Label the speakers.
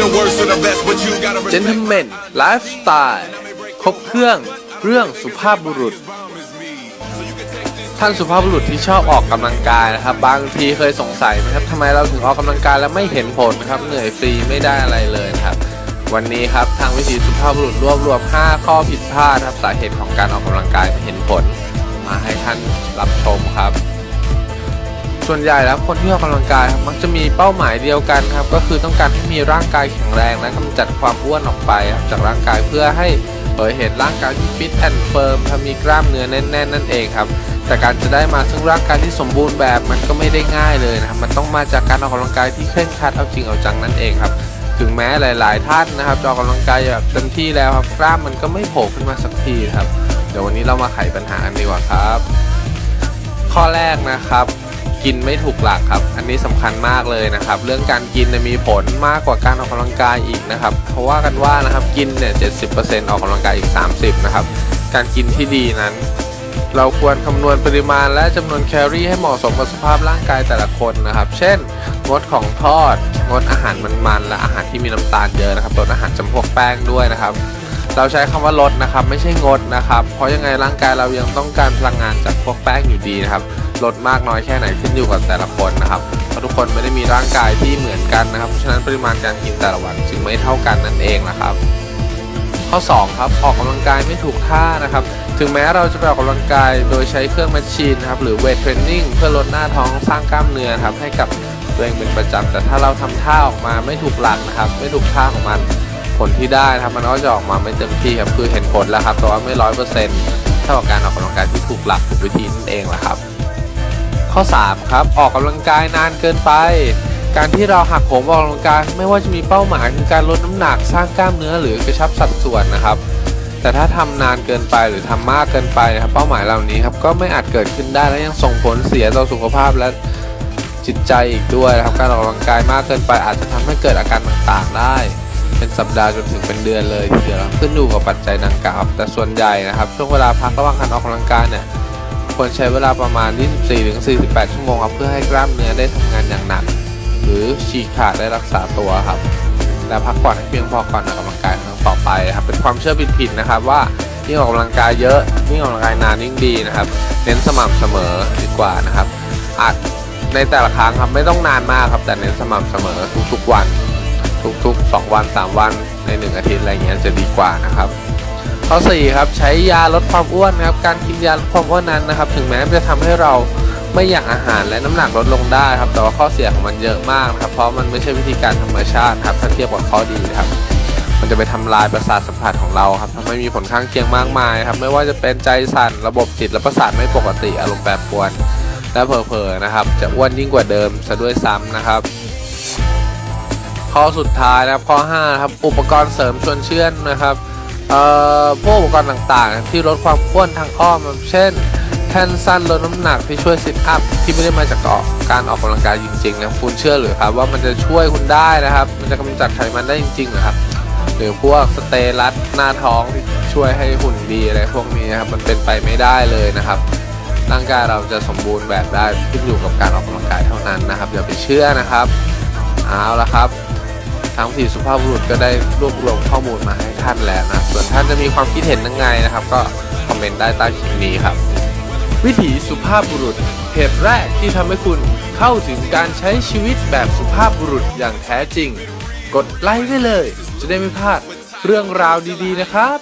Speaker 1: เจน
Speaker 2: respect
Speaker 1: ท l แมนไลฟ์สไตล์ครบเครื่องเรื่องสุภาพบุรุษ ท่านสุภาพบุรุษที่ชอบออกกำลังกายนะครับ บางทีเคยสงสัยไหมครับทำไมเราถึงออกกำลังกายแล้วไม่เห็นผลครับเหนื่อยฟรีไม่ได้อะไรเลยครับ วันนี้ครับทางวิธีสุภาพบุรุษรวบรวม 5 ข้อผิดพลาดครับสาเหตุของการออกกำลังกายไม่เห็นผล มาให้ท่านรับชมครับ ส่วนใหญ่แล้วคนที่ออกกำลังกายครับมักจะมีเป้าหมายเดียวกันครับ ก็คือต้องการให้มีร่างกายแข็งแรงและกำจัดความอ้วนออกไปครับจากร่างกายเพื่อให้เผยเห็นร่างกายที่ฟิตแอนด์เฟิร์มทำมีกล้ามเนื้อแน่น ๆ นั่นเองครับแต่การจะได้มาซึ่งร่างกายที่สมบูรณ์แบบมันก็ไม่ได้ง่ายเลยนะครับมันต้องมาจากการออกกำลังกายที่เคร่งครัดเอาจริงเอาจังนั่นเองครับถึงแม้หลาย ๆ ท่านนะครับจะออกกำลังกายแบบเต็มที่แล้วครับกล้ามมันก็ไม่โผล่ขึ้นมาสักทีครับเดี๋ยววันนี้เรามาไขปัญหากันดีกว่าครับ ข้อแรกนะครับ กินไม่ถูกหลักครับ อันนี้สำคัญมากเลยนะครับ เรื่องการกินเนี่ยมีผลมากกว่าการออกกำลังกายอีกนะครับ เพราะว่ากันว่านะครับกินเนี่ย70%ออกกำลังกายอีก30นะครับ การกินที่ดีนั้น เราควรคำนวณปริมาณและจำนวนแคลอรี่ให้เหมาะสมกับสภาพร่างกายแต่ละคนนะครับ เช่น งดของทอด งดอาหารมันๆและอาหารที่มีน้ำตาลเยอะนะครับลดอาหารจำพวกแป้งด้วยนะครับ เราใช้คำว่าลดนะครับ ไม่ใช่งดนะครับ เพราะยังไงร่างกายเรายังต้องการพลังงานจากพวกแป้งอยู่ดีนะครับ ลดมากน้อยแค่ไหนขึ้นอยู่กับแต่ละคนนะครับเพราะทุกคนไม่ได้มีร่างกายที่เหมือนกันนะครับเพราะฉะนั้นปริมาณการกินแต่ละวันจึงไม่เท่ากันนั่นเองนะครับ ข้อ 2 ครับออกกำลังกายไม่ถูกท่านะครับ ถึงแม้เราจะไปออกกำลังกายโดยใช้เครื่องแมชชีนนะครับหรือเวทเทรนนิ่งเพื่อลดหน้าท้องสร้างกล้ามเนื้อครับให้กับตัวเองเป็นประจำแต่ถ้าเราทำท่าออกมาไม่ถูกหลักนะครับ ไม่ถูกท่าของมัน ผลที่ได้นะครับมันก็จะออกมาไม่เต็มที่ครับคือเห็นผลแล้วครับแต่ว่าไม่ร้อยเปอร์เซ็นต์เท่ากับการออกกำลังกายที่ถูกหลักถูกวิธีนั่นเองแหละครับ ข้อ 3 ครับออกกำลังกายนานเกินไป การที่เราหักโหมออกกำลังกายไม่ว่าจะมีเป้าหมายคือการลดน้ำหนักสร้างกล้ามเนื้อหรือกระชับสัดส่วนนะครับแต่ถ้าทำนานเกินไปหรือทำมากเกินไปนะครับเป้าหมายเหล่านี้ครับก็ไม่อาจเกิดขึ้นได้และยังส่งผลเสียต่อสุขภาพและจิตใจอีกด้วยนะครับการออกกำลังกายมากเกินไปอาจจะทำให้เกิดอาการต่างๆได้ เป็นสัปดาห์จนถึงเป็นเดือนเลยทีเดียวขึ้นอยู่กับปัจจัยดังกล่าว แต่ส่วนใหญ่นะครับ ช่วงเวลาพักระหว่างการออกกำลังกายเนี่ยควรใช้เวลาประมาณ 24-48 ชั่วโมงครับเพื่อให้กล้ามเนื้อได้ทำงานอย่างหนัก หรือฉีกขาดได้รักษาตัวครับ และพักผ่อนให้เพียงพอก่อนออกกำลังกายครั้งต่อไปครับเป็นความเชื่อผิดๆนะครับว่ายิ่งออกกำลังกายเยอะยิ่งออกกำลังกายนานยิ่งดีนะครับ เน้นสม่ำเสมอดีกว่านะครับอาจในแต่ละครั้งครับไม่ต้องนานมากครับแต่เน้นสม่ำเสมอทุกๆวัน ทุกๆ 2 วัน 3 วันใน 1 อาทิตย์อะไรเงี้ยจะดีกว่านะครับข้อ4ครับใช้ยาลดความอ้วนนะครับการกินยาลดความอ้วนนั้นนะครับ ถึงแม้จะทำให้เราไม่อยากอาหารและน้ำหนักลดลงได้ครับแต่ว่าข้อเสียของมันเยอะมากนะครับเพราะมันไม่ใช่วิธีการธรรมชาติครับถ้าเทียบกับข้อดีครับมันจะไปทำลายประสาทสัมผัสของเราครับทำให้มีผลข้างเคียงมากมายครับไม่ว่าจะเป็นใจสั่นระบบจิตและประสาทไม่ปกติอารมณ์แปรปรวน และเผลอๆนะครับ จะอ้วนยิ่งกว่าเดิมซะด้วยซ้ำนะครับ ข้อสุดท้ายนะครับข้อ5ครับอุปกรณ์เสริมชวนเชื่อนนะครับเอ่อพวกอุปกรณ์ต่างๆ ที่ลดความอ้วนทางอ้อมเช่นแท่นสั้นลดน้ำหนักที่ช่วยซิทอัพที่ไม่ได้มาจากการออกกำลังกายจริงๆนะคุณเชื่อหรือครับว่ามันจะช่วยคุณได้นะครับ มันจะกำจัดไขมันได้จริงๆหรอครับหรือพวกสเตรัสหน้าท้องที่ช่วยให้หุ่นดีอะไรพวกนี้นะครับมันเป็นไปไม่ได้เลยนะครับ ร่างกายเราจะสมบูรณ์แบบได้ขึ้นอยู่กับการออกกำลังกายเท่านั้นนะครับอย่าไปเชื่อนะครับเอาละครับ ทางผีสุภาพบุรุษก็ได้รวบรวมข้อมูลมาให้ท่านแล้วนะ ส่วนท่านจะมีความคิดเห็นยังไงนะครับ ก็คอมเมนต์ได้ใต้คลิปนี้ครับ วิถีสุภาพบุรุษเพจแรกที่ทำให้คุณเข้าถึงการใช้ชีวิตแบบสุภาพบุรุษอย่างแท้จริง กดไลค์ได้เลย จะได้ไม่พลาดเรื่องราวดีๆนะครับ